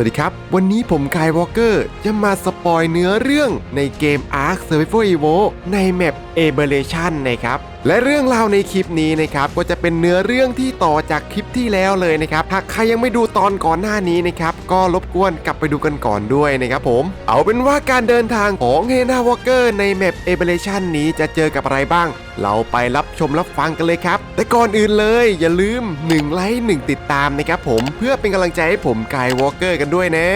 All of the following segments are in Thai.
วัสดีครับ วันนี้ผมกายวอลเกอร์จะมาสปอยเนื้อเรื่องในเกม Ark Survival Evo ในแมป Aberration นะครับและเรื่องราวในคลิปนี้นะครับก็จะเป็นเนื้อเรื่องที่ต่อจากคลิปที่แล้วเลยนะครับหากใครยังไม่ดูตอนก่อนหน้านี้นะครับก็รบกวนกลับไปดูกันก่อนด้วยนะครับผม เอาเป็นว่าการเดินทางของเฮนาวอเกอร์ในแมป Aberration นี้จะเจอกับอะไรบ้าง เราไปรับชมรับฟังกันเลยครับ แต่ก่อนอื่นเลยอย่าลืม1ไลค์1ติดตามนะครับผมเพื่อเป็นกำลังใจให้ผมกายวอเกอร์กันด้วยนะ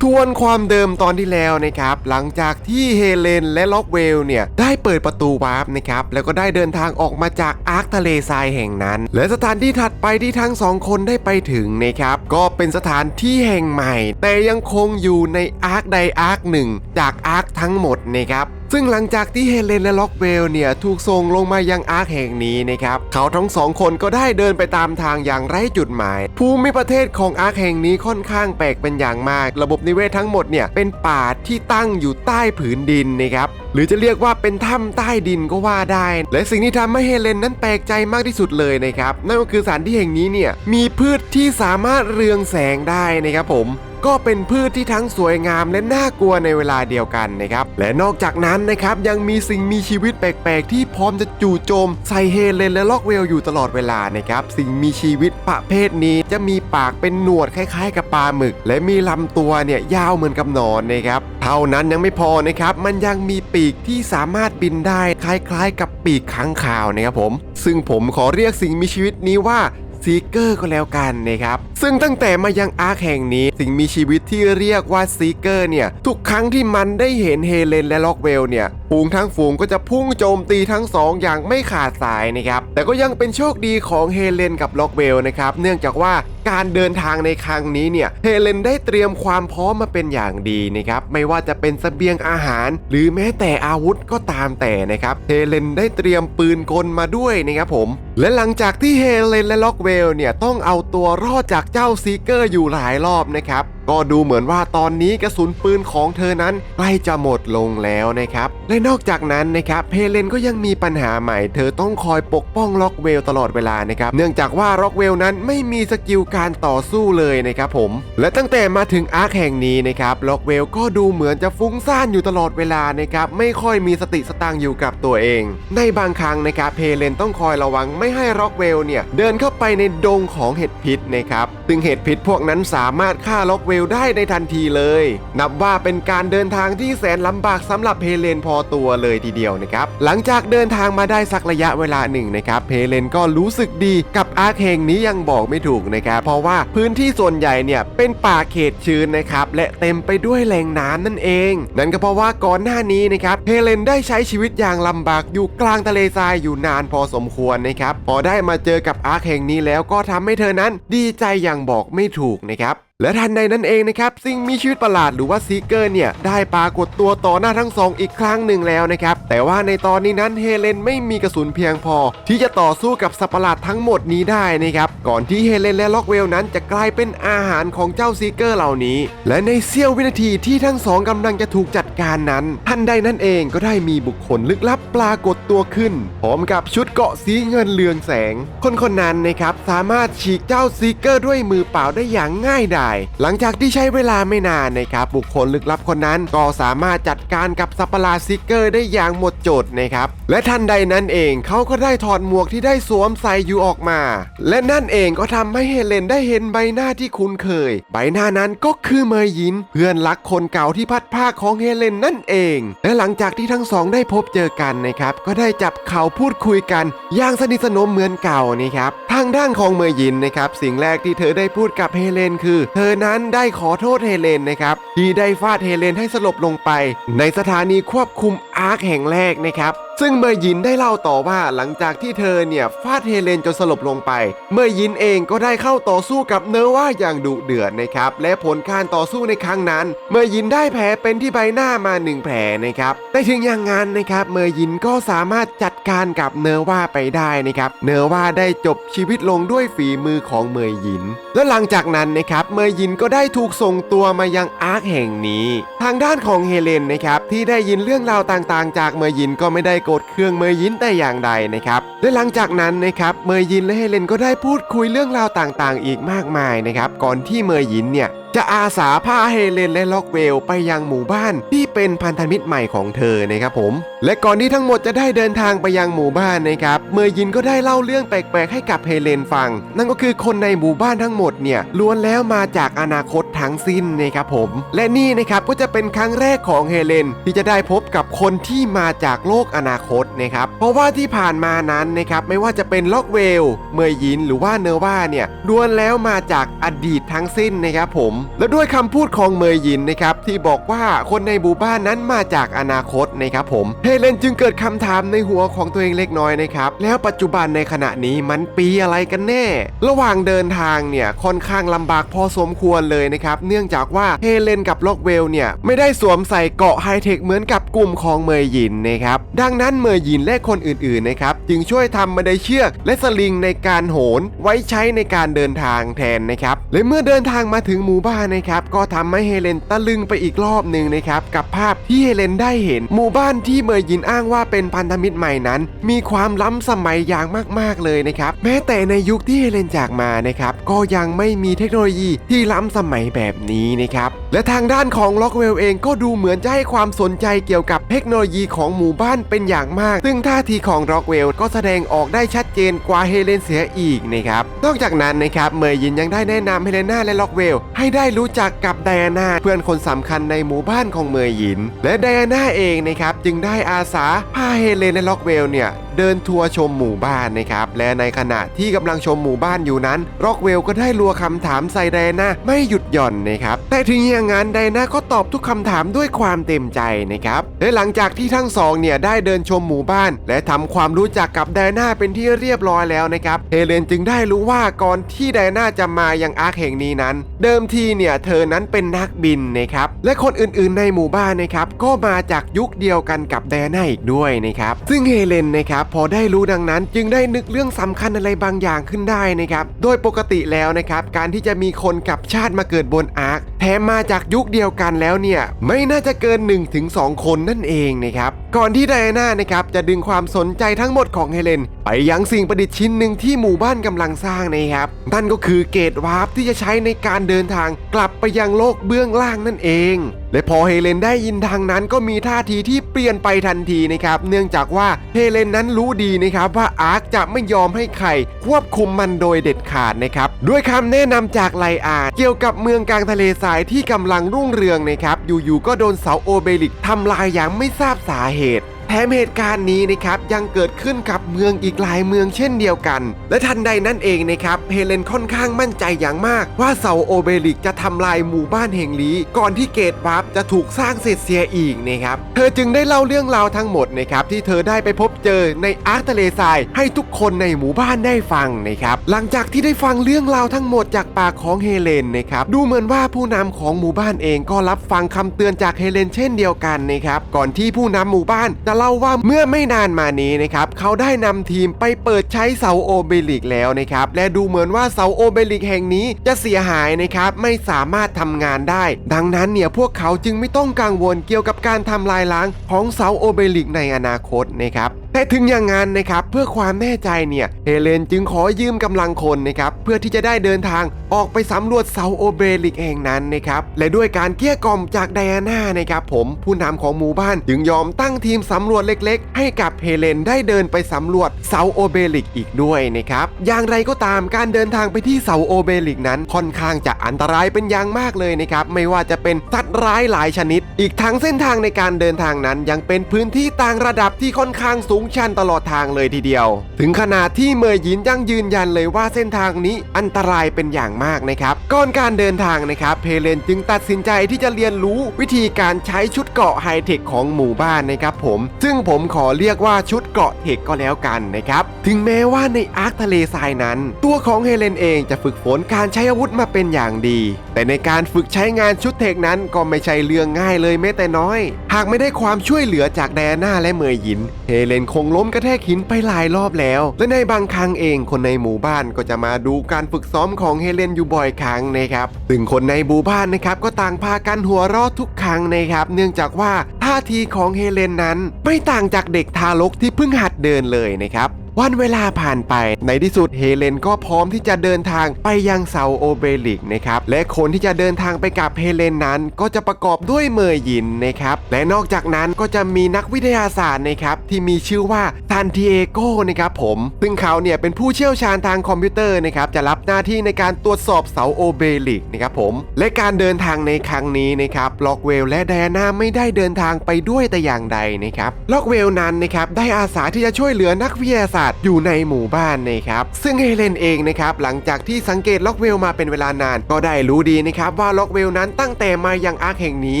ทวนความเดิมตอนที่แล้วนะครับ หลังจากที่เฮเลนและล็อกเวลเนี่ย ได้เปิดประตูวาร์ปนะครับ แล้วก็ได้เดินทางออกมาจากอาร์คทะเลทรายแห่งนั้น และสถานที่ถัดไปที่ทั้งสองคนได้ไปถึงนะครับ ก็เป็นสถานที่แห่งใหม่ แต่ยังคงอยู่ในอาร์คใดอาร์คหนึ่ง จากอาร์คทั้งหมดนะครับ ซึ่งหลังจากที่เฮเลนและล็อกเวลเนี่ยถูกส่งลงมายังอาร์คแห่งนี้นะครับเขาทั้งสองคนก็ได้เดินไปตามทางอย่างไร้จุดหมาย ภูมิประเทศของอาร์คแห่งนี้ค่อนข้างแปลกเป็นอย่างมาก ระบบนิเวศทั้งหมดเนี่ยเป็นป่าที่ตั้งอยู่ใต้ผืนดินนะครับหรือจะเรียกว่าเป็นถ้ำใต้ดินก็ว่าได้ และสิ่งที่ทำให้เฮเลนนั้นแปลกใจมากที่สุดเลยนะครับนั่นก็คือสถานที่แห่งนี้เนี่ยมีพืชที่สามารถเรืองแสงได้นะครับผม ก็เป็นพืชที่ทั้งสวยงามและน่ากลัวในเวลาเดียวกันนะครับ และนอกจากนั้นนะครับยังมีสิ่งมีชีวิตแปลกๆ ที่พร้อมจะจู่โจม ใส่เฮเลนและล็อกเวลอยู่ตลอดเวลานะครับสิ่งมีชีวิตประเภทนี้จะมีปากเป็นหนวดคล้ายๆ กับปลาหมึก และมีลำตัวเนี่ยยาวเหมือนกับหนอนนะครับเท่านั้นยังไม่พอนะครับมันยังมีปีกที่สามารถบินได้คล้ายๆ กับปีกค้างคาวนะครับผม ซึ่งผมขอเรียกสิ่งมีชีวิตนี้ว่า ซีเกอร์ก็แล้วกันนะครับ ซึ่งตั้งแต่มายังอาร์คแห่งนี้ สิ่งมีชีวิตที่เรียกว่าซีเกอร์เนี่ย ทุกครั้งที่มันได้เห็นเฮเลนและล็อกเวลเนี่ย ฝูงทั้งฝูงก็จะพุ่งโจมตีทั้งสองอย่างไม่ขาดสายนะครับ แต่ก็ยังเป็นโชคดีของเฮเลนกับล็อกเวลนะครับ เนื่องจากว่าการเดินทางในครั้งนี้เนี่ยเฮเลนได้เตรียมความพร้อมมาเป็นอย่างดีนะครับไม่ว่าจะเป็นเสบียงอาหาร หรือแม้แต่อาวุธก็ตามแต่นะครับเฮเลนได้เตรียมปืนกลมาด้วยนะครับผม และหลังจากที่เฮเลนและล็อกเวลเนี่ยต้องเอาตัวรอดจากเจ้าซีเกอร์อยู่หลายรอบนะครับก็ดูเหมือนว่าตอนนี้กระสุนปืนของเธอนั้นใกล้จะหมดลงแล้วนะครับ และนอกจากนั้นนะครับเฮเลนก็ยังมีปัญหาใหม่ เธอต้องคอยปกป้องล็อกเวลตลอดเวลานะครับ เนื่องจากว่าล็อกเวลนั้นไม่มีสกิลการต่อสู้เลยนะครับผม และตั้งแต่มาถึงอาร์คแห่งนี้นะครับล็อกเวลก็ดูเหมือนจะฟุ้งซ่านอยู่ตลอดเวลานะครับไม่ค่อยมีสติสตังค์อยู่กับตัวเอง ในบางครั้งนะครับเฮเลนต้องคอยระวังไม่ให้ล็อกเวลเนี่ยเดินเข้าไปในดงของเห็ดพิษนะครับซึ่งเห็ดพิษพวกนั้นสามารถฆ่าล็อกเวลได้ในทันทีเลย นับว่าเป็นการเดินทางที่แสนลำบากสำหรับเฮเลนพอตัวเลยทีเดียวนะครับ หลังจากเดินทางมาได้สักระยะเวลาหนึ่งนะครับเฮเลนก็รู้สึกดีกับอาร์เคงนี้ยังบอกไม่ถูกนะครับ เพราะว่าพื้นที่ส่วนใหญ่เนี่ยเป็นป่าเขตชื้นนะครับ และเต็มไปด้วยแหล่งน้ำนั่นเอง นั่นก็เพราะว่าก่อนหน้านี้นะครับเฮเลนได้ใช้ชีวิตอย่างลำบากอยู่กลางทะเลทรายอยู่นานพอสมควรนะครับพอได้มาเจอกับอาร์คแห่งนี้แล้วก็ทำให้เธอนั้นดีใจอย่างบอกไม่ถูกนะครับ และทันใดนั้นเองนะครับสิ่งมีชีวิตประหลาดหรือว่าซีเกอร์เนี่ยได้ปรากฏตัวต่อหน้าทั้งสองอีกครั้งหนึ่งแล้วนะครับแต่ว่าในตอนนี้นั้นเฮเลนไม่มีกระสุนเพียงพอ ที่จะต่อสู้กับสัตว์ประหลาดทั้งหมดนี้ได้นะครับก่อนที่เฮเลนและล็อกเวลนั้นจะกลายเป็นอาหารของเจ้าซีเกอร์เหล่านี้ และในเสี้ยววินาทีที่ทั้งสองกำลังจะถูกจัดการนั้นทันใดนั้นเองก็ได้มีบุคคลลึกลับปรากฏตัวขึ้นพร้อมกับชุดเกราะสีเงินเรืองแสง คนคนนั้นนะครับสามารถฉีกเจ้าซีเกอร์ด้วยมือเปล่าได้อย่างง่ายดายหลังจากที่ใช้เวลาไม่นานนะครับบุคคลลึกลับคนนั้นก็สามารถจัดการกับสัตว์ปะหลาดซิกเกอร์ได้อย่างหมดจดนะครับและทันใดนั้นเองเขาก็ได้ถอดหมวกที่ได้สวมใส่อยู่ออกมา และนั่นเองก็ทำให้เฮเลนได้เห็นใบหน้าที่คุ้นเคย ใบหน้านั้นก็คือเมย์ยิน เพื่อนรักคนเก่าที่พัดภาคของเฮเลนนั่นเอง และหลังจากที่ทั้งสองได้พบเจอกันนะครับก็ได้จับเข่าพูดคุยกันอย่างสนิทสนมเหมือนเก่านะครับทางด้านของเมย์ยินนะครับสิ่งแรกที่เธอได้พูดกับเฮเลนคือเธอนั้นได้ขอโทษเฮเลนนะครับที่ได้ฟาดเฮเลนให้สลบลงไป ในสถานีควบคุมอาร์คแห่งแรกนะครับซึ่งเมย์ยินได้เล่าต่อว่าหลังจากที่เธอเนี่ยฟาดเฮเลนจนสลบลงไป เมย์ยินเองก็ได้เข้าต่อสู้กับเนว่าอย่างดุเดือดนะครับ และผลการต่อสู้ในครั้งนั้น เมย์ยินได้แผลเป็นที่ใบหน้ามาหนึ่งแผลนะครับ แต่ถึงอย่างนั้นนะครับเมย์ยินก็สามารถจัดการกับเนว่าไปได้นะครับ เนว่าได้จบชีวิตลงด้วยฝีมือของเมย์ยิน และหลังจากนั้นนะครับเมย์ยินก็ได้ถูกส่งตัวมายังอาร์คแห่งนี้ ทางด้านของเฮเลนนะครับที่ได้ยินเรื่องราวต่างๆ จากเมย์ยินก็ไม่ได้โกรธเคืองเมยยินแต่อย่างใดนะครับและหลังจากนั้นนะครับเมยยินและเฮเลนก็ได้พูดคุยเรื่องราวต่างๆ อีกมากมายนะครับก่อนที่เมยยินเนี่ย จะอาสาพาเฮเลนและล็อกเวลไปยังหมู่บ้านที่เป็นพันธมิตรใหม่ของเธอนะครับผม และก่อนที่ทั้งหมดจะได้เดินทางไปยังหมู่บ้านนะครับ เมย์ยินก็ได้เล่าเรื่องแปลกๆให้กับเฮเลนฟัง นั่นก็คือคนในหมู่บ้านทั้งหมดเนี่ยล้วนแล้วมาจากอนาคตทั้งสิ้นนะครับผม และนี่นะครับก็จะเป็นครั้งแรกของเฮเลนที่จะได้พบกับคนที่มาจากโลกอนาคตนะครับ เพราะว่าที่ผ่านมานั้นนะครับไม่ว่าจะเป็นล็อกเวล เมย์ยินหรือว่าเนว่าเนี่ยล้วนแล้วมาจากอดีตทั้งสิ้นนะครับผมและด้วยคำพูดของเมย์ยินนะครับที่บอกว่าคนในหมู่บ้านนั้นมาจากอนาคตนะครับผมเฮเลนจึงเกิดคำถามในหัวของตัวเองเล็กน้อยนะครับแล้วปัจจุบันในขณะนี้มันปีอะไรกันแน่ ระหว่างเดินทางเนี่ยค่อนข้างลำบากพอสมควรเลยนะครับเนื่องจากว่าเฮเลนกับล็อกเวลเนี่ยไม่ได้สวมใส่เกาะไฮเทคเหมือนกับกลุ่มของเมย์ยินนะครับดังนั้นเมย์ยินและคนอื่นๆนะครับจึงช่วยทำบันไดเชือก และสลิงในการโหนไว้ใช้ในการเดินทางแทนนะครับและเมื่อเดินทางมาถึงหมู่บ้านนะครับก็ทำให้เฮเลนตะลึงไปอีกรอบหนึ่งนะครับกับภาพที่เฮเลนได้เห็น หมู่บ้านที่เมย์ยินอ้างว่าเป็นพันธมิตรใหม่นั้น มีความล้ำสมัยอย่างมากๆเลยนะครับแม้แต่ในยุคที่เฮเลนจากมานะครับก็ยังไม่มีเทคโนโลยีที่ล้ำสมัยแบบนี้นะครับและทางด้านของล็อกเวลเองก็ดูเหมือนจะให้ความสนใจเกี่ยวกับเทคโนโลยีของหมู่บ้านเป็นอย่างมาก ซึ่งท่าทีของล็อกเวลก็แสดงออกได้ชัดเจนกว่าเฮเลนเสียอีกนะครับนอกจากนั้นนะครับเมย์ยินยังได้แนะนำเฮเลนาและล็อกเวลให้ได้ได้รู้จักกับไดอาน่าเพื่อนคนสำคัญในหมู่บ้านของเมย์ยิน และไดอาน่าเองนะครับจึงได้อาสาพาเฮเลนและล็อกเวลเนี่ยเดินทัวร์ชมหมู่บ้านนะครับและในขณะที่กำลังชมหมู่บ้านอยู่นั้นร็อกเวลก็ได้รัวคำถามใส่ไดอาน่าไม่หยุดหย่อนนะครับแต่ถึงอย่างนั้นไดอาน่าก็ตอบทุกคำถามด้วยความเต็มใจนะครับและหลังจากที่ทั้งสองเนี่ยได้เดินชมหมู่บ้าน และทำความรู้จักกับไดอาน่าเป็นที่เรียบร้อยแล้วนะครับเฮเลนจึงได้รู้ว่าก่อนที่ไดอาน่าจะมายังอาร์คแห่งนี้นั้น เดิมทีเนี่ยเธอนั้นเป็นนักบินนะครับและคนอื่นๆในหมู่บ้านนะครับก็มาจากยุคเดียวกันกับไดน่าอีกด้วยนะครับซึ่งเฮเลนนะครับพอได้รู้ดังนั้นจึงได้นึกเรื่องสำคัญอะไรบางอย่างขึ้นได้นะครับโดยปกติแล้วนะครับการที่จะมีคนกับชาติมาเกิดบนอาร์คแถมมาจากยุคเดียวกันแล้วเนี่ยไม่น่าจะเกิน 1-2 คนนั่นเองนะครับก่อนที่ไดอาน่านะครับจะดึงความสนใจทั้งหมดของเฮเลน ไปยังสิ่งประดิษฐ์ชิ้นหนึ่งที่หมู่บ้านกำลังสร้างนะครับนั่นก็คือเกตวาร์ปที่จะใช้ในการเดินทางกลับไปยังโลกเบื้องล่างนั่นเอง และพอเฮเลนได้ยินทางนั้นก็มีท่าทีที่เปลี่ยนไปทันทีนะครับ เนื่องจากว่าเฮเลนนั้นรู้ดีนะครับว่าอาร์คจะไม่ยอมให้ใครควบคุมมันโดยเด็ดขาดนะครับ ด้วยคำแนะนำจากไลอาเกี่ยวกับเมืองกลางทะเลทรายที่กำลังรุ่งเรืองนะครับ อยู่ๆก็โดนเสาโอเบลิกทำลายอย่างไม่ทราบสาเหตุ ถมเหตุการณ์นี้นะครับยังเกิดขึ้นกับเมืองอีกหลายเมืองเช่นเดียวกัน และทันใดนั่นเองนะครับเฮเลนค่อนข้างมั่นใจอย่างมาก ว่าเสาโอเบลิกจะทำลายหมู่บ้านแห่งนี้ ก่อนที่เกตวาร์ปจะถูกสร้างเสร็จเสียอีกนะครับเธอจึงได้เล่าเรื่องราวทั้งหมดนะครับที่เธอได้ไปพบเจอในอาร์คทะเลทรายให้ทุกคนในหมู่บ้านได้ฟังนะครับหลังจากที่ได้ฟังเรื่องราวทั้งหมดจากปากของเฮเลนนะครับดูเหมือนว่าผู้นำของหมู่บ้านเองก็รับฟังคำเตือนจากเฮเลนเช่นเดียวกันนะครับก่อนที่ผู้นำหมู่บ้านจะเล่าว่าเมื่อไม่นานมานี้นะครับเขาได้นำทีมไปเปิดใช้เสาโอเบลิกแล้วนะครับและดูเหมือนว่าเสาโอเบลิกแห่งนี้จะเสียหายนะครับไม่สามารถทำงานได้ ดังนั้นเนี่ยพวกเขาจึงไม่ต้องกังวลเกี่ยวกับการทำลายล้างของเสาโอเบลิกในอนาคตนะครับ แต่ถึงอย่างนั้นนะครับเพื่อความแน่ใจเนี่ยเฮเลนจึงขอยืมกำลังคนนะครับเพื่อที่จะได้เดินทางออกไปสำรวจเสาโอเบลิกแห่งนั้นนะครับและด้วยการเกลี้ยกล่อมจากไดอาน่านะครับผมผู้นำของหมู่บ้านจึงยอมตั้งทีมสำรวจเล็กๆ ให้กับเฮเลนได้เดินไปสำรวจเสาโอเบลิกอีกด้วยนะครับอย่างไรก็ตามการเดินทางไปที่เสาโอเบลิกนั้นค่อนข้างจะอันตรายเป็นอย่างมากเลยนะครับไม่ว่าจะเป็นสัตว์ร้ายหลายชนิด อีกทั้งเส้นทางในการเดินทางนั้นยังเป็นพื้นที่ต่างระดับที่ค่อนข้างสูงชันตลอดทางเลยทีเดียว ถึงขนาดที่เมย์หยินยังยืนยันเลยว่าเส้นทางนี้อันตรายเป็นอย่างมากนะครับก่อนการเดินทางนะครับเพเลนจึงตัดสินใจที่จะเรียนรู้วิธีการใช้ชุดเกราะไฮเทคของหมู่บ้านนะครับผม ซึ่งผมขอเรียกว่าชุดเกราะเทคก็แล้วกันนะครับถึงแม้ว่าในอาร์คทะเลทรายนั้น ตัวของเฮเลนเองจะฝึกฝนการใช้อาวุธมาเป็นอย่างดี แต่ในการฝึกใช้งานชุดเทคนั้นก็ไม่ใช่เรื่องง่ายเลยแม้แต่น้อย หากไม่ได้ความช่วยเหลือจากแดน่าและเมย์หยิน เฮเลนคงล้มกระแทกหินไปหลายรอบแล้ว และในบางครั้งเองคนในหมู่บ้านก็จะมาดูการฝึกซ้อมของเฮเลนอยู่บ่อยครั้งนะครับซึ่งคนในหมู่บ้านนะครับก็ต่างพากันหัวเราะทุกครั้งนะครับ เนื่องจากว่าท่าทีของเฮเลนนั้น ไม่ต่างจากเด็กทารกที่เพิ่งหัดเดินเลยนะครับ วันเวลาผ่านไป ในที่สุดเฮเลนก็พร้อมที่จะเดินทางไปยังเซาโอเบลิกนะครับ และคนที่จะเดินทางไปกับเฮเลนนั้น ก็จะประกอบด้วยเมอร์ยินนะครับ และนอกจากนั้นก็จะมีนักวิทยาศาสตร์นะครับที่มีชื่อว่าซานติเอโกนะครับผม ซึ่งเขาเนี่ยเป็นผู้เชี่ยวชาญทางคอมพิวเตอร์นะครับจะรับหน้าที่ในการตรวจสอบเสาโอเบลิกนะครับผม และการเดินทางในครั้งนี้นะครับล็อกเวลและไดอาน่าไม่ได้เดินทางไปด้วยแต่อย่างใดนะครับล็อกเวลนั้นนะครับได้อาสาที่จะช่วยเหลือนักวิทยาศาสตร์อยู่ในหมู่บ้านนะครับซึ่งเฮเลนเองนะครับหลังจากที่สังเกตล็อกเวลมาเป็นเวลานาน ก็ได้รู้ดีนะครับว่าล็อกเวลนั้นตั้งแต่มายังอาร์คแห่งนี้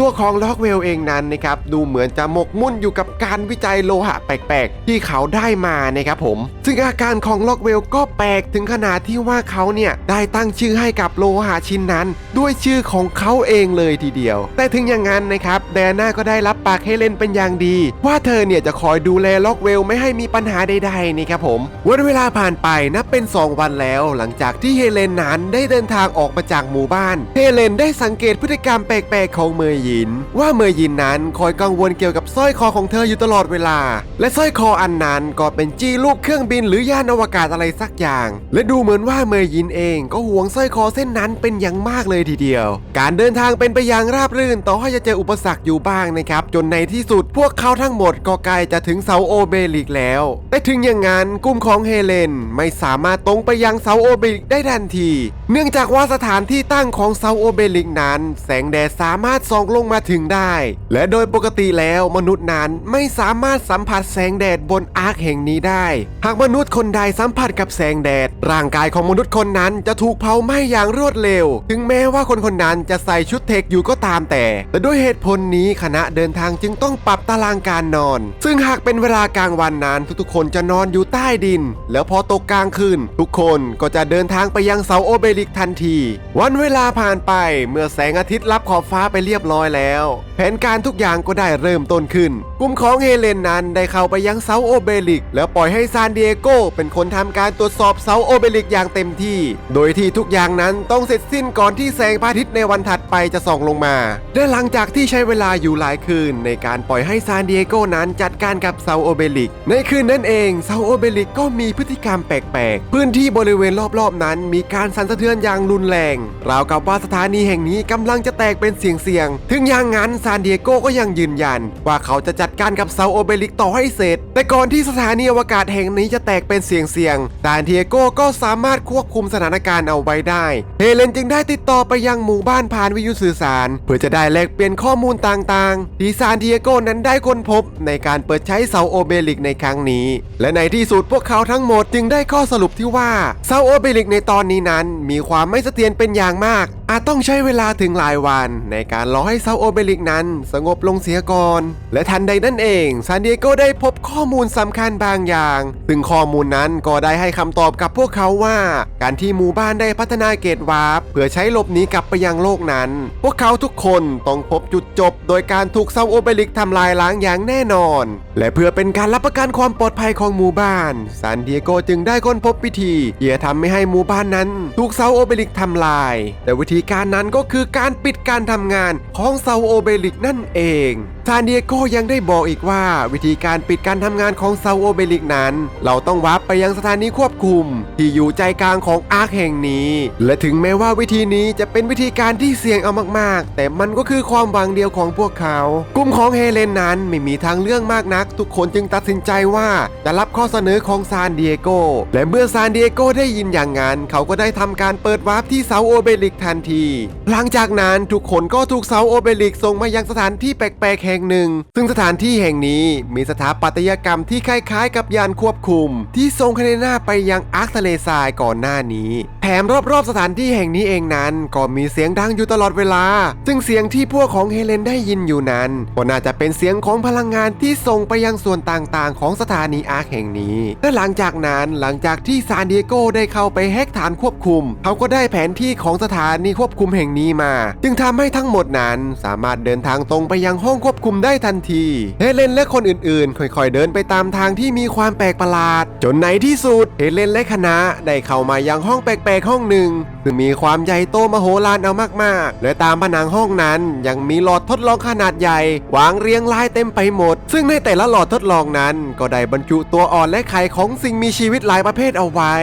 ตัวของล็อกเวลเองนั้นนะครับดูเหมือนจะหมกมุ่นอยู่กับการวิจัยโลหะแปลกๆ ที่เขาได้มานะครับผม ซึ่งอาการของล็อกเวลก็แปลกถึงขนาดที่ว่าเขาเนี่ยได้ตั้งชื่อให้กับโลหะชิ้นนั้น ด้วยชื่อของเขาเองเลยทีเดียว แต่ถึงอย่างนั้นนะครับแดน่าก็ได้รับปากเฮเลนเป็นอย่างดี ว่าเธอเนี่ยจะคอยดูแลล็อกเวลไม่ให้มีปัญหาใดๆนี่ครับผมวันเวลาผ่านไปนับเป็น 2 วันแล้ว หลังจากที่เฮเลนนั้นได้เดินทางออกมาจากหมู่บ้าน เฮเลนได้สังเกตพฤติกรรมแปลกๆของเมย์หยิน ว่าเมย์หยินนั้นคอยกังวลเกี่ยวกับสร้อยคอของเธออยู่ตลอดเวลา และสร้อยคออันนั้นก็เป็นจี้ลูกเครื่องบินหรือยานอวกาศอะไรสักอย่าง และดูเหมือนว่าเมย์ยินเองก็หวงสร้อยคอเส้นนั้นเป็นอย่างมากเลยทีเดียว การเดินทางเป็นไปอย่างราบรื่นต่อให้จะเจออุปสรรคอยู่บ้างนะครับจนในที่สุดพวกเขาทั้งหมดก็ใกล้จะถึงเสาโอเบลิกแล้ว แต่ถึงอย่างนั้นกลุ่มของเฮเลนไม่สามารถตรงไปยังเสาโอเบลิกได้ทันที เนื่องจากว่าสถานที่ตั้งของเสาโอเบลิกนั้น แสงแดดสามารถส่องลงมาถึงได้ และโดยปกติแล้วมนุษย์นั้นไม่สามารถสัมผัสแสงแดดบนอาร์คแห่งนี้ได้ หากมนุษย์คนใดสัมผัสกับแสงแดด ร่างกายของมนุษย์คนนั้นจะถูกเผาไหม้อย่างรวดเร็ว ถึงแม้ว่าคนคนนั้นจะใส่ชุดเทคอยู่ก็ตามแต่ แต่ด้วยเหตุผลนี้คณะเดินทางจึงต้องปรับตารางการนอน ซึ่งหากเป็นเวลากลางวันนั้นทุกๆคนจะนอนอยู่ใต้ดิน แล้วพอตกกลางคืน ทุกคนก็จะเดินทางไปยังเสาโอเบลิกทันที วันเวลาผ่านไปเมื่อแสงอาทิตย์รับขอบฟ้าไปเรียบร้อยแล้ว แผนการทุกอย่างก็ได้เริ่มต้นขึ้น ลุ่มของเฮเลนนั้นได้เข้าไปยังเสาโอเบลิก แล้วปล่อยให้ซานดิเอโกเป็นคนทำการตรวจสอบเสาโอเบลิกอย่างเต็มที่ โดยที่ทุกอย่างนั้นต้องเสร็จสิ้นก่อนที่แสงพระอาทิตย์ในวันถัดไปจะส่องลงมา และหลังจากที่ใช้เวลาอยู่หลายคืน ในการปล่อยให้ซานดิเอโกนั้นจัดการกับเสาโอเบลิก ในคืนนั้นเองเสาโอเบลิกก็มีพฤติกรรมแปลกๆ พื้นที่บริเวณรอบๆนั้น มีการสั่นสะเทือนอย่างรุนแรง ราวกับว่าสถานีแห่งนี้กำลังจะแตกเป็นเสียงๆ ถึงอย่างนั้นซานดิเอโกก็ยังยืนยัน ว่าเขาจะจัดการกับเสาโอเบลิกต่อให้เสร็จ แต่ก่อนที่สถานีอวกาศแห่งนี้จะแตกเป็นเสียงๆซานดิเอโกก็สามารถควบคุมสถานการณ์เอาไว้ได้ เฮเลนจึงได้ติดต่อไปยังหมู่บ้านผ่านวิทยุสื่อสาร เพื่อจะได้แลกเปลี่ยนข้อมูลต่างๆ ที่ซานดิเอโกนั้นได้ค้นพบ ในการเปิดใช้เสาโอเบลิกในครั้งนี้ และในที่สุดพวกเขาทั้งหมดจึงได้ข้อสรุปที่ว่าเสาโอเบลิกในตอนนี้นั้น มีความไม่เสถียรเป็นอย่างมากอาจต้องใช้เวลาถึงหลายวันในการรอให้เซาโอเบลิกนั้น สงบลงเสียก่อน และทันใดนั่นเองซานดิเอโกได้พบข้อมูลสำคัญบางอย่างซึ่งข้อมูลนั้นก็ได้ให้คำตอบกับพวกเขาว่า การที่หมู่บ้านได้พัฒนาเกตวาร์ปเพื่อใช้หลบหนีกลับไปยังโลกนั้น พวกเขาทุกคนต้องพบจุดจบ โดยการถูกเซาโอเบลิกทำลายล้างอย่างแน่นอน และเพื่อเป็นการรับประกันความปลอดภัยของหมู่บ้านซานดิเอโกจึงได้ค้นพบวิธีที่จะทำไม่ให้หมู่บ้านนั้น ถูกเซาโอเบลิกทำลาย แต่วิธีธีการนั้นก็คือการปิดการทำงานของเซาโอเบลิกนั่นเองซานเดิเอโกยังได้บอกอีกว่า วิธีการปิดการทำงานของเซาโอเบลิกนั้น เราต้องวับไปยังสถานีควบคุม ที่อยู่ใจกลางของอาร์คแห่งนี้ และถึงแม้ว่าวิธีนี้จะเป็นวิธีการที่เสี่ยงเอามากๆ แต่มันก็คือความหวังเดียวของพวกเขา กลุ่มของเฮเลนนั้นไม่มีทางเลือกมากนัก ทุกคนจึงตัดสินใจว่าจะรับข้อเสนอของซานเดิเอโกและเมื่อซานเดิเอโกได้ยินอย่างนั้น เขาก็ได้ทำการเปิดวาร์ปที่เสาโอเบลิกทันทีหลังจากนั้นทุกคนก็ถูกเสาโอเบลิกส่งมายังสถานที่แปลกๆแห่งหนึ่ง ซึ่งสถานที่แห่งนี้มีสถาปัตยกรรมที่คล้ายๆ กับยานควบคุม ที่ทรงคเนนาไปยังอาร์คทะเลทรายก่อนหน้านี้ แถมรอบๆสถานที่แห่งนี้เองนั้น ก็มีเสียงดังอยู่ตลอดเวลา ซึ่งเสียงที่พวกของเฮเลนได้ยินอยู่นั้นก็น่าจะเป็นเสียงของพลังงานที่ส่งไปยังส่วนต่างๆ ของสถานีอาร์คแห่งนี้ และหลังจากนั้นหลังจากที่ซานดิเอโกได้เข้าไปแฮกฐานควบคุม เขาก็ได้แผนที่ของสถานีควบคุมแห่งนี้มา จึงทำให้ทั้งหมดนั้นสามารถเดินทางตรงไปยังห้องควบคุมได้ทันทีเฮเลนและคนอื่นๆ ค่อยๆ เดินไปตามทางที่มีความแปลกประหลาด จนในที่สุดเฮเลนและคณะได้เข้ามายังห้องแปลกๆห้องหนึ่งซึ่งมีความใหญ่โตมโหฬารเอามากๆ และตามผนังห้องนั้นยังมีหลอดทดลองขนาดใหญ่ วางเรียงรายเต็มไปหมด ซึ่งในแต่ละหลอดทดลองนั้น ก็ได้บรรจุตัวอ่อนและไข่ของสิ่งมีชีวิตหลายประเภทเอาไว้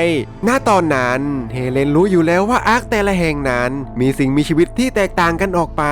ณ ตอนนั้นเฮเลนรู้อยู่แล้วว่าอาร์คแต่ละแห่งนั้นมีสิ่งมีชีวิตที่แตกต่างกันออกไป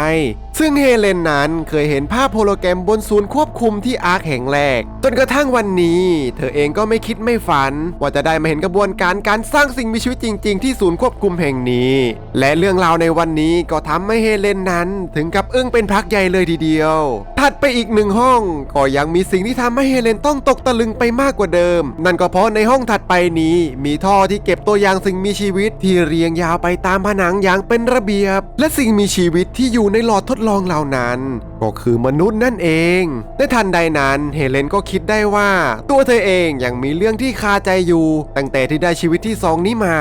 ซึ่งเฮเลนนั้นเคยเห็นภาพโฮโลแกรมบนศูนย์ควบคุมที่อาร์คแห่งแรก จนกระทั่งวันนี้ เธอเองก็ไม่คิดไม่ฝัน ว่าจะได้มาเห็นกระบวนการการสร้างสิ่งมีชีวิตจริง ๆ ที่ศูนย์ควบคุมแห่งนี้ และเรื่องราวในวันนี้ก็ทำให้เฮเลนนั้น ถึงกับอึ้งเป็นพักใหญ่เลยทีเดียว ถัดไปอีกหนึ่งห้องก็ยังมีสิ่งที่ทำให้เฮเลนต้องตกตะลึงไปมากกว่าเดิม นั่นก็เพราะในห้องถัดไปนี้ มีท่อที่เก็บตัวอย่างสิ่งมีชีวิตที่เรียงยาวไปตามผนังอย่างเป็นระเบียบ และสิ่งมีชีวิตที่อยู่ในหลอดทดลองเหล่านั้น ก็คือมนุษย์นั่นเอง ในทันใดนั้นเฮเลนก็คิดได้ว่าตัวเธอเองยังมีเรื่องที่คาใจอยู่ ตั้งแต่ที่ได้ชีวิตที่สองนี้มา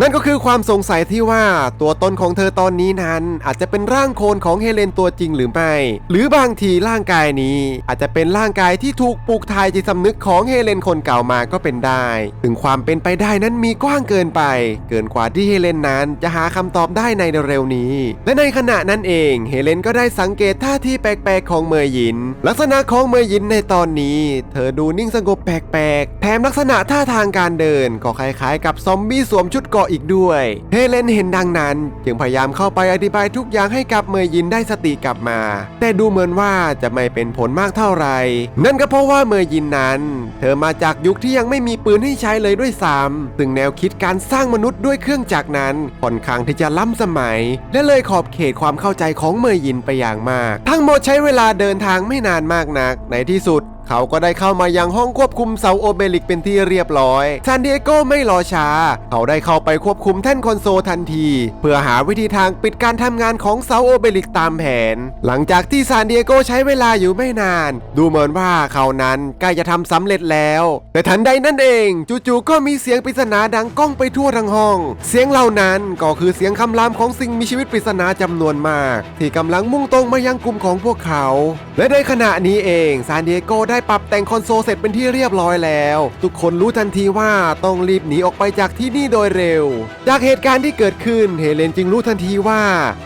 นั่นก็คือความสงสัยที่ว่าตัวตนของเธอตอนนี้นั้น อาจจะเป็นร่างโคลนของเฮเลนตัวจริงหรือไม่ หรือบางทีร่างกายนี้ อาจจะเป็นร่างกายที่ถูกปลูกถ่ายจิตสำนึกของเฮเลนคนเก่ามาก็เป็นได้ ถึงความเป็นไปได้นั้นมีกว้างเกินไป เกินกว่าที่เฮเลนนั้นจะหาคำตอบได้ในเร็วๆนี้ และในขณะนั้นเองเฮเลนก็ได้สังเกตท่าทีแปลกๆของเมยหยิน ลักษณะของเมยหยินในตอนนี้ เธอดูนิ่งสงบแปลกๆ แถมลักษณะท่าทางการเดินก็คล้ายๆ กับซอมบี้สวมชุดเกราะอีกด้วยเฮเลนเห็นดังนั้น จึงพยายามเข้าไปอธิบายทุกอย่างให้กับเมยหยินได้สติกลับมา แต่ดูเหมือนว่าจะไม่เป็นผลมากเท่าไหร่นั่นก็เพราะว่าเมยหยินนั้น เธอมาจากยุคที่ยังไม่มีปืนให้ใช้เลยด้วยซ้ำซึ่งแนวคิดการสร้างมนุษย์ด้วยเครื่องจักรนั้นค่อนข้างที่จะล้ำสมัย และเลยขอบเขตความเข้าใจของเมยหยินไปอย่างมาก ทั้งหมดใช้เวลาเดินทางไม่นานมากนัก ในที่สุด เขาก็ได้เข้ามายังห้องควบคุมเสาโอเบลิกเป็นที่เรียบร้อยซานดิเอโกไม่รอช้า เขาได้เข้าไปควบคุมแท่นคอนโซลทันที เพื่อหาวิธีทางปิดการทำงานของเสาโอเบลิกตามแผน หลังจากที่ซานดิเอโกใช้เวลาอยู่ไม่นาน ดูเหมือนว่าเขานั้นใกล้จะทำสำเร็จแล้ว แต่ทันใดนั่นเองจู่ๆก็มีเสียงปริศนาดังก้องไปทั่วทั้งห้อง เสียงเหล่านั้นก็คือเสียงคำรามของสิ่งมีชีวิตปริศนาจำนวนมาก ที่กำลังมุ่งตรงมายังกลุ่มของพวกเขา และในขณะนี้เองซานดิเอโกได้ปรับแต่งคอนโซลเสร็จเป็นที่เรียบร้อยแล้ว ทุกคนรู้ทันทีว่าต้องรีบหนีออกไปจากที่นี่โดยเร็ว จากเหตุการณ์ที่เกิดขึ้นเฮเลนจึงรู้ทันทีว่า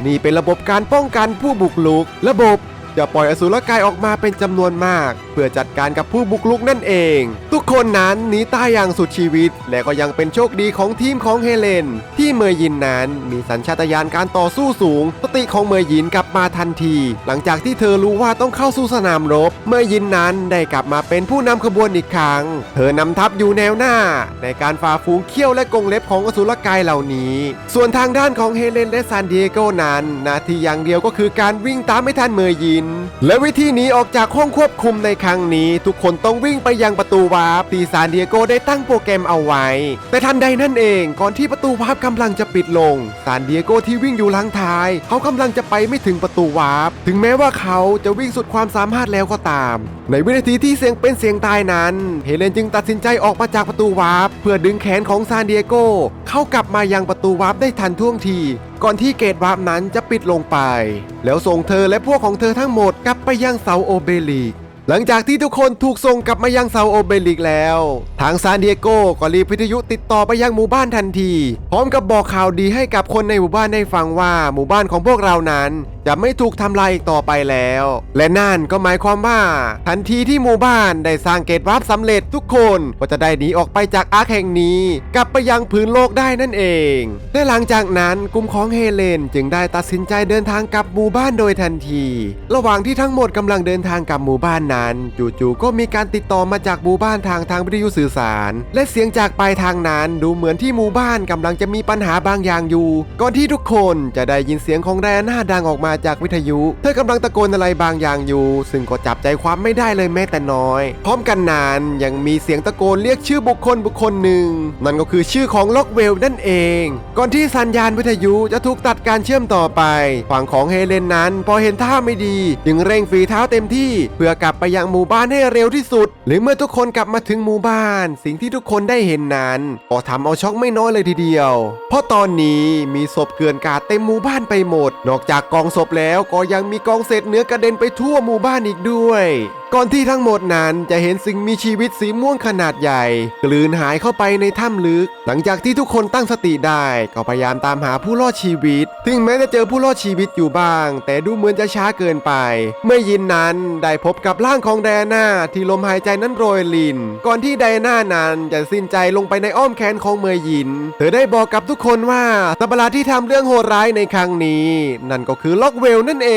นี่เป็นระบบการป้องกันผู้บุกลุก ระบบ จะปล่อยอสุรกายออกมาเป็นจำนวนมาก เพื่อจัดการกับผู้บุกรุกนั่นเอง ทุกคนนั้นหนีตายอย่างสุดชีวิต และก็ยังเป็นโชคดีของทีมของเฮเลน ที่เมย์ยินนั้นมีสัญชาตญาณการต่อสู้สูง สติของเมย์ยินกลับมาทันที หลังจากที่เธอรู้ว่าต้องเข้าสู่สนามรบ เมย์ยินนั้นได้กลับมาเป็นผู้นำขบวนอีกครั้ง เธอนำทัพอยู่แนวหน้า ในการฝ่าฝูงเขี้ยวและกงเล็บของอสุรกายเหล่านี้ ส่วนทางด้านของเฮเลนและซานดิเอโกนั้น นาทีอย่างเดียวก็คือการวิ่งตามไม่ทันเมย์ยินและวิธีหนีออกจากห้องควบคุมในครั้งนี้ ทุกคนต้องวิ่งไปยังประตูวาร์ปที่ซานดิเอโกได้ตั้งโปรแกรมเอาไว้ แต่ทันใดนั่นเองก่อนที่ประตูวาร์ปกำลังจะปิดลงซานดิเอโกที่วิ่งอยู่หลังท้าย เขากำลังจะไปไม่ถึงประตูวาร์ปถึงแม้ว่าเขาจะวิ่งสุดความสามารถแล้วก็ตาม ในวินาทีที่เสียงเป็นเสียงตายนั้น เฮเลนจึงตัดสินใจออกมาจากประตูวาร์ปเพื่อดึงแขนของซานดิเอโกเข้ากลับมายังประตูวาร์ปได้ทันท่วงที ก่อนที่เกตวาร์ปนั้นจะปิดลงไป แล้วส่งเธอและพวกของเธอทั้งหมดกลับไปยังเสาโอเบลิก หลังจากที่ทุกคนถูกส่งกลับมายังเซาโอเบลิกแล้ว ทางซานดิเอโกก็รีบวิทยุติดต่อไปยังหมู่บ้านทันที พร้อมกับบอกข่าวดีให้กับคนในหมู่บ้านได้ฟังว่าหมู่บ้านของพวกเรานั้น จะไม่ถูกทำลายอีกต่อไปแล้ว และนั่นก็หมายความว่า ทันทีที่หมู่บ้านได้สร้างเกตวาร์ปสำเร็จทุกคนก็จะได้หนีออกไปจากอาร์คแห่งนี้ กลับไปยังพื้นโลกได้นั่นเองและหลังจากนั้นกลุ่มของเฮเลนจึงได้ตัดสินใจเดินทางกลับหมู่บ้านโดยทันที ระหว่างที่ทั้งหมดกำลังเดินทางกลับหมู่บ้านนั้นจู่ๆก็มีการติดต่อมาจากหมู่บ้านทางทางวิทยุสื่อสาร และเสียงจากปลายทางนั้นดูเหมือนที่หมู่บ้านกำลังจะมีปัญหาบางอย่างอยู่ ก่อนที่ทุกคนจะได้ยินเสียงของแรน่าดังออกมาจากวิทยุ เธอกำลังตะโกนอะไรบางอย่างอยู่ ซึ่งก็จับใจความไม่ได้เลยแม้แต่น้อย พร้อมกันนั้นยังมีเสียงตะโกนเรียกชื่อบุคคลบุคคลหนึ่ง นั่นก็คือชื่อของล็อกเวลนั่นเอง ก่อนที่สัญญาณวิทยุจะถูกตัดการเชื่อมต่อไปฝั่งของเฮเลนนั้น พอเห็นท่าไม่ดี จึงเร่งฝีเท้าเต็มที่เพื่อกลับไปยังหมู่บ้านให้เร็วที่สุด หรือเมื่อทุกคนกลับมาถึงหมู่บ้าน สิ่งที่ทุกคนได้เห็นนั้นก็ทำเอาช็อกไม่น้อยเลยทีเดียว เพราะตอนนี้มีศพเกลื่อนกลาดเต็มหมู่บ้านไปหมด นอกจากกองศพแล้วก็ยังมีกองเศษเนื้อกระเด็นไปทั่วหมู่บ้านอีกด้วย ก่อนที่ทั้งหมดนั้นจะเห็นสิ่งมีชีวิตสีม่วงขนาดใหญ่ กลืนหายเข้าไปในถ้ำลึก หลังจากที่ทุกคนตั้งสติได้ก็พยายามตามหาผู้รอดชีวิต ถึงแม้จะเจอผู้รอดชีวิตอยู่บ้าง แต่ดูเหมือนจะช้าเกินไป เมื่อยินนั้นได้พบกับร่างของไดน่าที่ลมหายใจนั้นโรยลิน ก่อนที่ไดน่านั้นจะสิ้นใจลงไปในอ้อมแขนของเมย์ยิน เธอได้บอกกับทุกคนว่าสัตว์ประหลาที่ทำเรื่องโหดร้ายในครั้งนี้ นั่นก็คือล็อกเวลนั่นเอ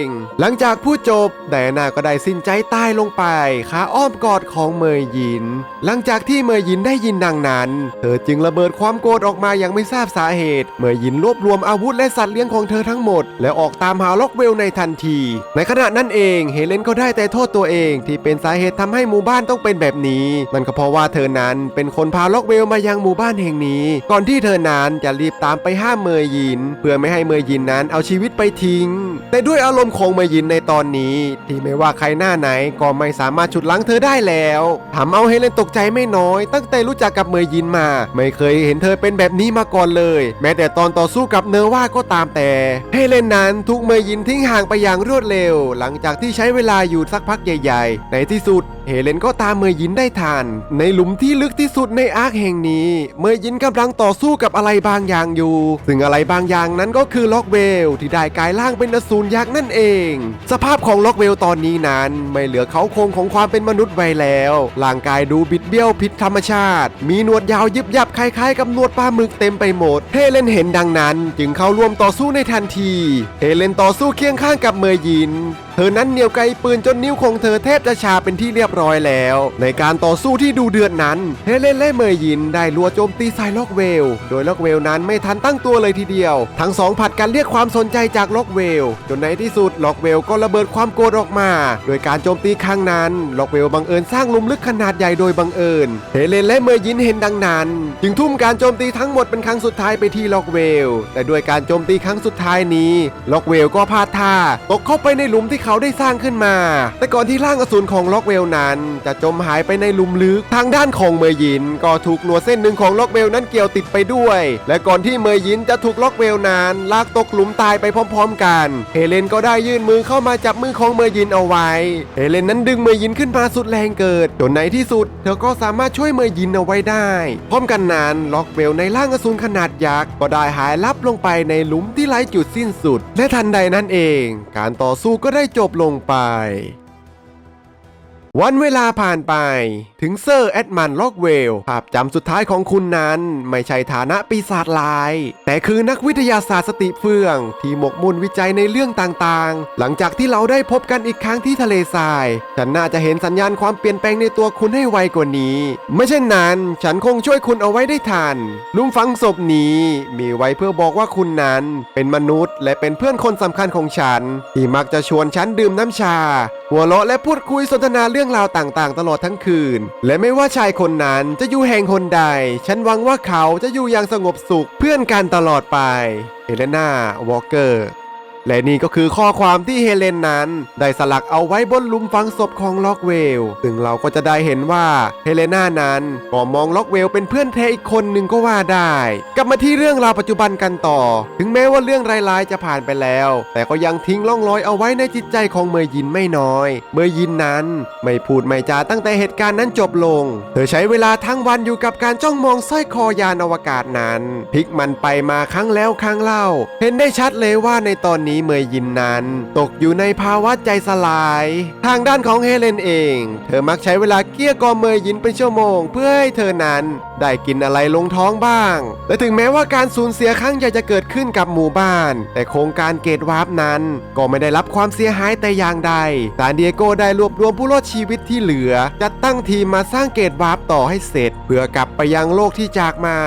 ง หลังจากพูดจบไดน่าก็ได้สิ้นใจตายลงไปขาอ้อมกอดของเมย์ยิน หลังจากที่เมย์ยินได้ยินดังนั้น เธอจึงระเบิดความโกรธออกมาอย่างไม่ทราบสาเหตุ เมย์ยินรวบรวมอาวุธและสัตว์เลี้ยงของเธอทั้งหมด แล้วออกตามหาล็อกเวลในทันที ในขณะนั้นเองเฮเลนก็ได้แต่โทษตัวเองที่เป็นสาเหตุทำให้หมู่บ้านต้องเป็นแบบนี้ นั่นก็เพราะว่าเธอนั้นเป็นคนพาล็อกเวลมายังหมู่บ้านแห่งนี้ ก่อนที่เธอนั้นจะรีบตามไปห้ามเมย์ยิน เพื่อไม่ให้เมย์ยินนั้นเอาชีวิตไปทิ้ง แต่ด้วยอารมณ์ของเมย์ยินในตอนนี้ ที่ไม่ว่าใครหน้าไหนก็ไม่สามารถฉุดลังเธอได้แล้วทำเอาเฮเลนตกใจไม่น้อย ตั้งแต่รู้จักกับเมย์ยินมา ไม่เคยเห็นเธอเป็นแบบนี้มาก่อนเลย แม้แต่ตอนต่อสู้กับเนอว่าก็ตามแต่เฮเลนนั้นถูกเมย์ยินทิ้งห่างไปอย่างรวดเร็ว หลังจากที่ใช้เวลาอยู่สักพักใหญ่ ๆ ในที่สุด เฮเลนก็ตามเมย์ยินได้ทันในหลุมที่ลึกที่สุดในอาร์คแห่งนี้ เมย์ยินกำลังต่อสู้กับอะไรบางอย่างอยู่ ซึ่งอะไรบางอย่างนั้นก็คือล็อกเวลที่ได้กลายร่างเป็นอสูรยักษ์นั่นเอง สภาพของล็อกเวลตอนนี้นั้นไม่เหลือเขาโครงของความเป็นมนุษย์ไว้แล้วร่างกายดูบิดเบี้ยวผิดธรรมชาติ มีหนวดยาวยิบยับคล้ายๆกับหนวดปลาหมึกเต็มไปหมด เฮเลนเห็นดังนั้น จึงเข้าร่วมต่อสู้ในทันที เฮเลนต่อสู้เคียงข้างกับเมย์ยิน เธอนั้นเหนียวไกลปืนจนนิ้วของเธอแทบจะชาเป็นที่เรียบร้อยแล้ว ในการต่อสู้ที่ดูเดือดนั้นเฮเลนและเมย์ยินได้ลัวโจมตีใส่ล็อกเวล โดยล็อกเวลนั้นไม่ทันตั้งตัวเลยทีเดียว ทั้งสองผัดกันเรียกความสนใจจากล็อกเวล จนในที่สุดล็อกเวลก็ระเบิดความโกรธออกมา โดยการโจมตีครั้งนั้นล็อกเวลบังเอิญสร้างหลุมลึกขนาดใหญ่โดยบังเอิญเฮเลนและเมย์ยินเห็นดังนั้น จึงทุ่มการโจมตีทั้งหมดเป็นครั้งสุดท้ายไปที่ล็อกเวล แต่ด้วยการโจมตีครั้งสุดท้ายนี้ล็อกเวลก็พลาดท่าตกเข้าไปในหลุมที่เขาได้สร้างขึ้นมา แต่ก่อนที่ร่างอสูรของล็อกเวลนั้น จะจมหายไปในหลุมลึกทางด้านของเมยิน ก็ถูกหนวดเส้นหนึ่งของล็อกเวลนั้นเกี่ยวติดไปด้วย และก่อนที่เมยินจะถูกล็อกเวลนั้นลากตกหลุมตายไปพร้อม ๆ กัน เฮเลนก็ได้ยื่นมือเข้ามาจับมือของเมยินเอาไว้ เฮเลนนั้นดึงเมยินขึ้นมาสุดแรงเกิดจนในที่สุด เธอก็สามารถช่วยเมย์ยินเอาไว้ได้ พร้อมกันนั้นล็อกเวลในร่างอสูรขนาดยักษ์ก็ได้หายลับลงไปในหลุมที่ไร้จุดสิ้นสุด และทันใดนั้นเอง การต่อสู้ก็ได้จจบลงไป วันเวลาผ่านไปถึงเซอร์แอดมันล็อกเวลภาพจำสุดท้ายของคุณนั้น ไม่ใช่ฐานะปีศาจลาย แต่คือนักวิทยาศาสตร์สติเฟื่อง ที่หมกมุ่นวิจัยในเรื่องต่างๆ หลังจากที่เราได้พบกันอีกครั้งที่ทะเลทราย ฉันน่าจะเห็นสัญญาณความเปลี่ยนแปลงในตัวคุณให้ไวกว่านี้ ไม่เช่นนั้น ฉันคงช่วยคุณเอาไว้ได้ทันลุมฝังศพนี้ มีไว้เพื่อบอกว่าคุณนั้น เป็นมนุษย์ และเป็นเพื่อนคนสำคัญของฉัน ที่มักจะชวนฉันดื่มน้ำชา หัวเราะและพูดคุยสนทนาเรื่องราวต่างๆ ตลอดทั้งคืน และไม่ว่าชายคนนั้นจะอยู่แห่งคนใด ฉันหวังว่าเขาจะอยู่อย่างสงบสุขเพื่อนกันตลอดไป เอเลนา วอลเกอร์ และนี่ก็คือข้อความที่เฮเลนนั้น ได้สลักเอาไว้บนหลุมฝังศพของล็อกเวลซึ่งเราก็จะได้เห็นว่าเฮเลนานั้นก็มองล็อกเวลเป็นเพื่อนแท้อีกคนหนึ่งก็ว่าได้ กลับมาที่เรื่องราวปัจจุบันกันต่อ ถึงแม้ว่าเรื่องร้ายๆจะผ่านไปแล้ว แต่ก็ยังทิ้งร่องรอยเอาไว้ในจิตใจของเมย์ยินไม่น้อย เมย์ยินนั้น ไม่พูดไม่จาตั้งแต่เหตุการณ์นั้นจบลง เธอใช้เวลาทั้งวันอยู่กับการจ้องมองสร้อยคอยานอวกาศนั้นพลิกมันไปมาครั้งแล้วครั้งเล่า เห็นได้ชัดเลยว่าในตอนนี้เมยยินนั้น ตกอยู่ในภาวะใจสลาย ทางด้านของเฮเลนเอง เธอมักใช้เวลาเกลี้ยกล่อมเมยยินเป็นชั่วโมง เพื่อให้เธอนั้นได้กินอะไรลงท้องบ้าง และถึงแม้ว่าการสูญเสียครั้งใหญ่จะเกิดขึ้นกับหมู่บ้าน แต่โครงการเกตวาร์ปนั้น ก็ไม่ได้รับความเสียหายแต่อย่างใดซานดิเอโกได้รวบรวมผู้รอดชีวิตที่เหลือ จัดตั้งทีมมาสร้างเกตวาร์ปต่อให้เสร็จ เพื่อกลับไปยังโลกที่จากมา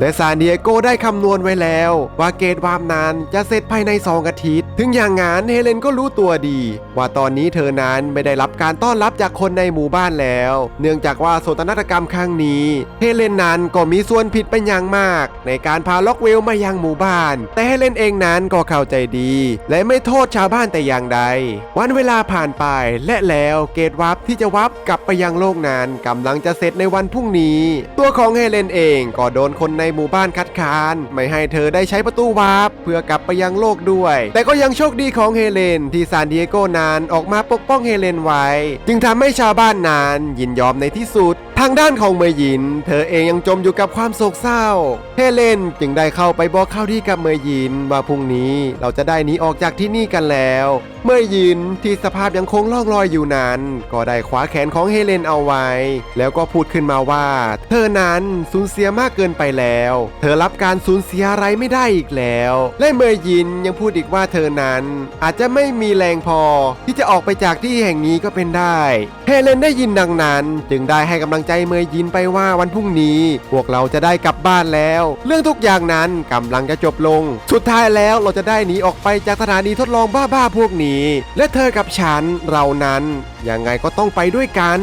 และซานดิเอโกได้คำนวณไว้แล้ว ว่าเกตวาร์ปนั้นจะเสร็จภายใน 2 อาทิตย์ ถึงอย่างงั้นเฮเลนก็รู้ตัวดี ว่าตอนนี้เธอนั้นไม่ได้รับการต้อนรับจากคนในหมู่บ้านแล้ว เนื่องจากว่าโศกนาฏกรรมครั้งนี้เฮเลนนั้นก็มีส่วนผิดเป็นอย่างมาก ในการพาล็อกเวลมายังหมู่บ้าน แต่เฮเลนเองนั้นก็เข้าใจดี และไม่โทษชาวบ้านแต่อย่างใด วันเวลาผ่านไปและแล้วเกตวับที่จะวับกลับไปยังโลกนั้นกำลังจะเสร็จในวันพรุ่งนี้ ตัวของเฮเลนเองก็โดนคนในหมู่บ้านคัดค้าน ไม่ให้เธอได้ใช้ประตูวาร์ปเพื่อกลับไปยังโลกด้วย แต่ก็ยังโชคดีของเฮเลน ที่ซานดิเอโกนั้นออกมาปกป้องเฮเลนไว้ จึงทำให้ชาวบ้านนั้นยินยอมในที่สุด ทางด้านของเมยหยิน เธอเองยังจมอยู่กับความโศกเศร้าเฮเลนจึงได้เข้าไปบอกข่าวดีกับเมยหยินว่าพรุ่งนี้เราจะได้หนีออกจากที่นี่กันแล้ว เมยหยินที่สภาพยังคงล่องลอยอยู่นั้น ก็ได้คว้าแขนของเฮเลนเอาไว้ แล้วก็พูดขึ้นมาว่า เธอนั้นสูญเสียมากเกินไปแล้ว เธอรับการสูญเสียอะไรไม่ได้อีกแล้ว และเมยหยินยังพูดอีกว่าเธอนั้น อาจจะไม่มีแรงพอที่จะออกไปจากที่แห่งนี้ก็เป็นได้ เฮเลนได้ยินดังนั้น จึงได้ให้กำลังใจเมย์ยินไปว่าวันพรุ่งนี้ พวกเราจะได้กลับบ้านแล้ว เรื่องทุกอย่างนั้นกำลังจะจบลง สุดท้ายแล้วเราจะได้หนีออกไปจากสถานีทดลองบ้าๆพวกนี้ และเธอกับฉันเรานั้นยังไงก็ต้องไปด้วยกัน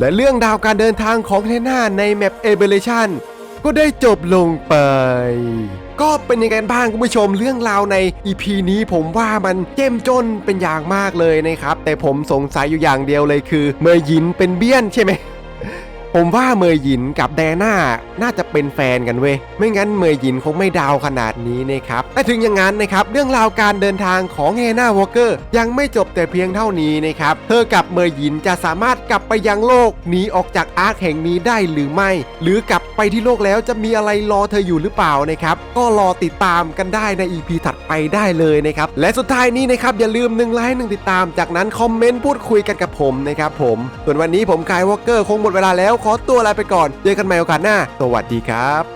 และเรื่องราวการเดินทางของเทน่าในแมปเอเบเลชันก็ได้จบลงไป ก็เป็นยังไงบ้างคุณผู้ชมเรื่องราวใน EP นี้ผมว่ามันเจ้มจนเป็นอย่างมากเลยนะครับ แต่ผมสงสัยอยู่อย่างเดียวเลยคือ เมยินเป็นเบี้ยนใช่ไหม ผมว่าเมย์หยินกับแดน่าน่าจะเป็นแฟนกันเว้ยไม่งั้นเมย์หยินคงไม่ดาวขนาดนี้นะครับแต่ถึงอย่างนั้นนะครับเรื่องราวการเดินทางของเฮนาวอลเกอร์ยังไม่จบแต่เพียงเท่านี้นะครับเธอกับเมย์หยินจะสามารถกลับไปยังโลกหนีออกจากอาร์คแห่งนี้ได้หรือไม่ หรือกลับไปที่โลกแล้วจะมีอะไรรอเธออยู่หรือเปล่านะครับก็รอติดตามกันได้ใน EP ถัดไปได้เลยนะครับและสุดท้ายนี้นะครับอย่าลืมหนึ่งไลค์หนึ่งติดตามจากนั้นคอมเมนต์พูดคุยกันกับผมนะครับผมส่วนวันนี้ผมกายวอลเกอร์คงหมดเวลาแล้วขอตัวลาไปก่อน เจอกันใหม่โอกาสหน้า สวัสดีครับ